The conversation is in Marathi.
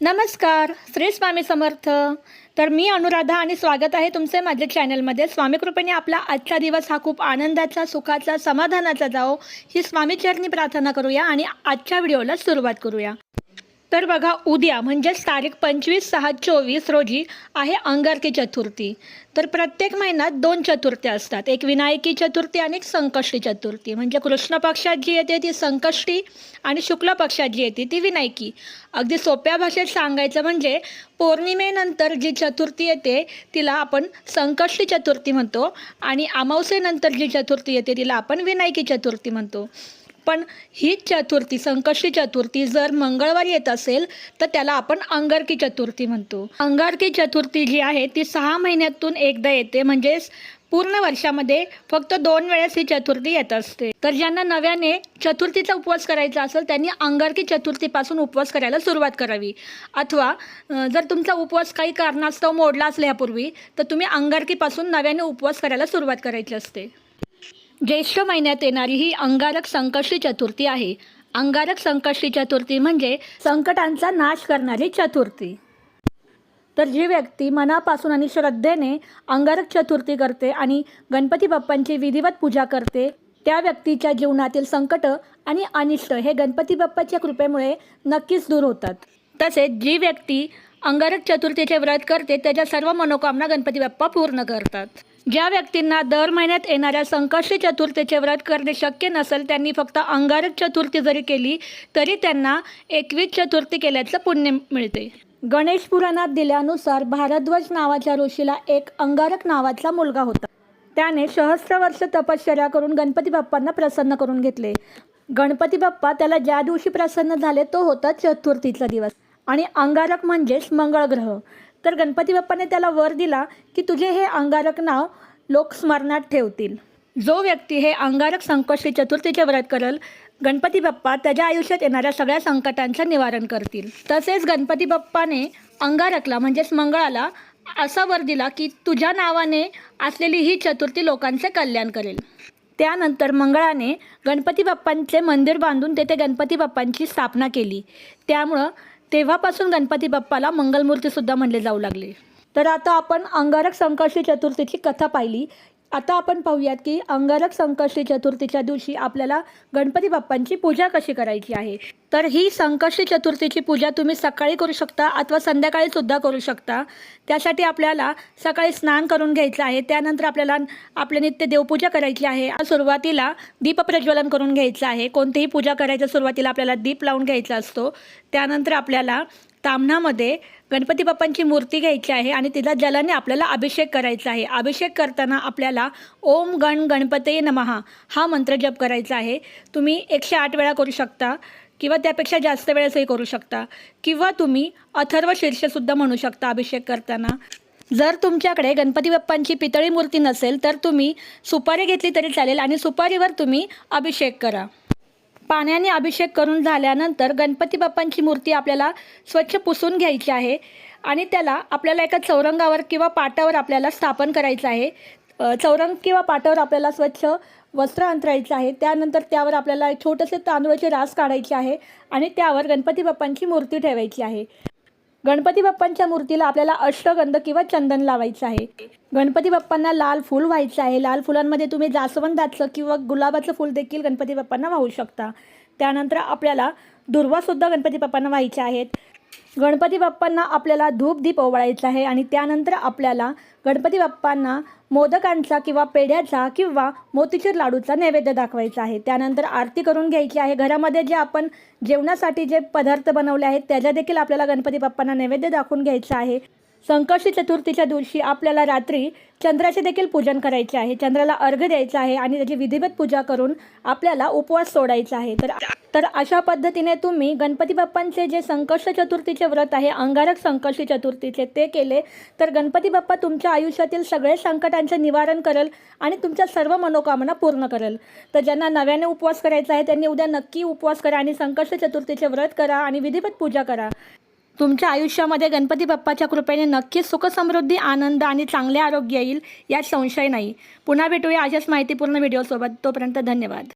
नमस्कार श्री स्वामी समर्थ. तर मी अनुराधा आणि स्वागत आहे तुमचे माझ्या चॅनलमध्ये स्वामीकृपेने आपला आजचा दिवस हा खूप आनंदाचा सुखाचा समाधानाचा जाओ ही स्वामीचरणी प्रार्थना करूया आणि आजच्या व्हिडिओला सुरुवात करूया. तर बघा उद्या म्हणजेच तारीख पंचवीस सहा चोवीस रोजी आहे अंगारकी चतुर्थी. तर प्रत्येक महिन्यात दोन चतुर्थी असतात. एक विनायकी चतुर्थी आणि एक संकष्टी चतुर्थी. म्हणजे कृष्ण पक्षात जी येते ती संकष्टी आणि शुक्ल पक्षात जी येते ती विनायकी. अगदी सोप्या भाषेत सांगायचं म्हणजे पौर्णिमेनंतर जी चतुर्थी येते तिला आपण संकष्टी चतुर्थी म्हणतो आणि अमावस्येनंतर जी चतुर्थी येते तिला आपण विनायकी चतुर्थी म्हणतो. पण ही चतुर्थी संकष्टी चतुर्थी जर मंगळवारी येत असेल तर त्याला आपण अंगारकी चतुर्थी म्हणतो. अंगारकी चतुर्थी जी आहे ती सहा महिन्यातून एकदा येते. म्हणजेच पूर्ण वर्षामध्ये फक्त दोन वेळेस ही चतुर्थी येत असते. तर ज्यांना नव्याने चतुर्थीचा उपवास करायचा असेल त्यांनी अंगारकी चतुर्थीपासून उपवास करायला सुरुवात करावी. अथवा जर तुमचा उपवास काही कारणास्तव मोडला असल्यापूर्वी तर तुम्ही अंगारकीपासून नव्याने उपवास करायला सुरुवात करायची असते. ज्येष्ठ महिन्यात येणारी ही अंगारक संकष्टी चतुर्थी आहे. अंगारक संकष्टी चतुर्थी म्हणजे संकटांचा नाश करणारी चतुर्थी. तर जी व्यक्ती मनापासून आणि श्रद्धेने अंगारक चतुर्थी करते आणि गणपती बाप्पांची विधिवत पूजा करते त्या व्यक्तीच्या जीवनातील संकट आणि अनिष्ट हे गणपती बाप्पाच्या कृपेमुळे नक्कीच दूर होतात. तसेच जी व्यक्ती अंगारक चतुर्थीचे व्रत करते त्याच्या सर्व मनोकामना गणपती बाप्पा पूर्ण करतात. ज्या व्यक्तींना दर महिन्यात येणाऱ्या संकष्टी चतुर्थीचे व्रत करणे शक्य नसेल त्यांनी फक्त अंगारक चतुर्थी जरी केली तरी त्यांना एकवीस चतुर्थी केल्याचं पुण्य मिळते. गणेश पुराणात दिल्यानुसार भारद्वाज नावाच्या ऋषीला एक अंगारक नावाचा मुलगा होता. त्याने सहस्र वर्ष तपश्चर्या करून गणपती बाप्पांना प्रसन्न करून घेतले. गणपती बाप्पा त्याला ज्या दिवशी प्रसन्न झाले तो होता चतुर्थीचा दिवस. आणि अंगारक म्हणजेच मंगळ ग्रह तर गणपती बाप्पाने त्याला वर दिला की तुझे हे अंगारक नाव लोक स्मरणात ठेवतील. जो व्यक्ती हे अंगारक संकष्टी चतुर्थीचे व्रत करेल गणपती बाप्पा त्याच्या आयुष्यात येणाऱ्या सगळ्या संकटांचं निवारण करतील. तसेच गणपती बाप्पाने अंगारकला म्हणजेच मंगळाला असा वर दिला की तुझ्या नावाने असलेली ही चतुर्थी लोकांचे कल्याण करेल. त्यानंतर मंगळाने गणपती बाप्पांचे मंदिर बांधून तेथे गणपती बाप्पांची स्थापना केली. त्यामुळं तेव्हापासून गणपती बाप्पाला मंगलमूर्तीसुद्धा म्हणले जाऊ लागले. तर आता आपण अंगारक संकष्टी चतुर्थीची कथा पाहिली. आता आपण पाहूयात की अंगारक संकष्टी चतुर्थीच्या दिवशी आपल्याला गणपती बाप्पांची पूजा कशी करायची आहे? तर ही संकष्टी चतुर्थीची पूजा तुम्ही सकाळी करू शकता अथवा संध्याकाळी सुद्धा करू शकता. त्यासाठी आपल्याला सकाळी स्नान करून घ्यायचं आहे. त्यानंतर आपल्याला आपले नित्य देवपूजा करायची आहे. सुरुवातीला दीपप्रज्वलन करून घ्यायचं आहे. कोणतीही पूजा करायच्या सुरुवातीला आपल्याला दीप लावून घ्यायचा असतो. त्यानंतर आपल्याला तामणामध्ये गणपती बाप्पांची मूर्ती घ्यायची आहे आणि तिला जलाने आपल्याला अभिषेक करायचा आहे. अभिषेक करताना आपल्याला ओम गण गणपते नमहा हा मंत्र जप करायचा आहे. तुम्ही एकशे आठ वेळा करू शकता किंवा त्यापेक्षा जास्त वेळेसही करू शकता किंवा तुम्ही अथर्व शीर्षसुद्धा म्हणू शकता अभिषेक करताना. जर तुमच्याकडे गणपती बाप्पांची पितळी मूर्ती नसेल तर तुम्ही सुपारी घेतली तरी चालेल आणि सुपारीवर तुम्ही अभिषेक करा. पाण्याने अभिषेक करून झाल्यानंतर गणपती बाप्पांची मूर्ती आपल्याला स्वच्छ पुसून घ्यायची आहे. आणि त्याला आपल्याला एका चौरंगावर किंवा पाटावर आपल्याला स्थापन करायचं आहे. चौरंग किंवा पाटावर आपल्याला स्वच्छ वस्त्र अंतरायचं आहे. त्यानंतर त्यावर आपल्याला एक छोटेसे तांदूळाचे रास काढायचे आहे. आणि त्यावर गणपती बाप्पांची मूर्ती ठेवायची आहे. गणपती बाप्पांच्या मूर्तीला आपल्याला अष्टगंध किंवा चंदन लावायचं आहे. गणपती बाप्पांना लाल फूल व्हायचं आहे. लाल फुलांमध्ये तुम्ही जास्वंदाचं किंवा गुलाबाचं फूल देखील गणपती बाप्पांना वाहू शकता. त्यानंतर आपल्याला दुर्वासुद्धा गणपती बाप्पांना व्हायचे आहेत. गणपती बाप्पांना आपल्याला धूप दीप ओवाळायचा आहे आणि त्यानंतर आपल्याला गणपती बाप्पांना मोदकांचा किंवा पेढ्याचा किंवा मोतीचूर लाडूचा नैवेद्य दाखवायचा आहे. त्यानंतर आरती करून घ्यायची आहे. घरामध्ये जे आपण जेवणासाठी जे पदार्थ बनवले आहेत त्याच्या देखील आपल्याला गणपती बाप्पांना नैवेद्य दाखवून घ्यायचं आहे. संकष्टी चतुर्थीच्या दिवशी आपल्याला रात्री चंद्राचे देखील पूजन करायचे आहे. चंद्राला अर्घ द्यायचा आहे आणि त्याची विधिवत पूजा करून आपल्याला उपवास सोडायचा आहे. तर तर अशा पद्धतीने तुम्ही गणपती बाप्पांचे जे संकष्ट चतुर्थीचे व्रत आहे अंगारक संकष्टी चतुर्थीचे ते केले. तर गणपती बाप्पा तुमच्या आयुष्यातील सगळे संकटांचे निवारण करेल आणि तुमच्या सर्व मनोकामना पूर्ण करेल. तर ज्यांना नव्याने उपवास करायचा आहे त्यांनी उद्या नक्की उपवास करा आणि संकष्ट चतुर्थीचे व्रत करा आणि विधिवत पूजा करा. तुमच्या आयुष्यामध्ये गणपती बाप्पाच्या कृपेने नक्कीच सुखसमृद्धी आनंद आणि चांगले आरोग्य येईल यात संशय नाही. पुन्हा भेटूया अशाच माहितीपूर्ण व्हिडिओसोबत. तोपर्यंत धन्यवाद.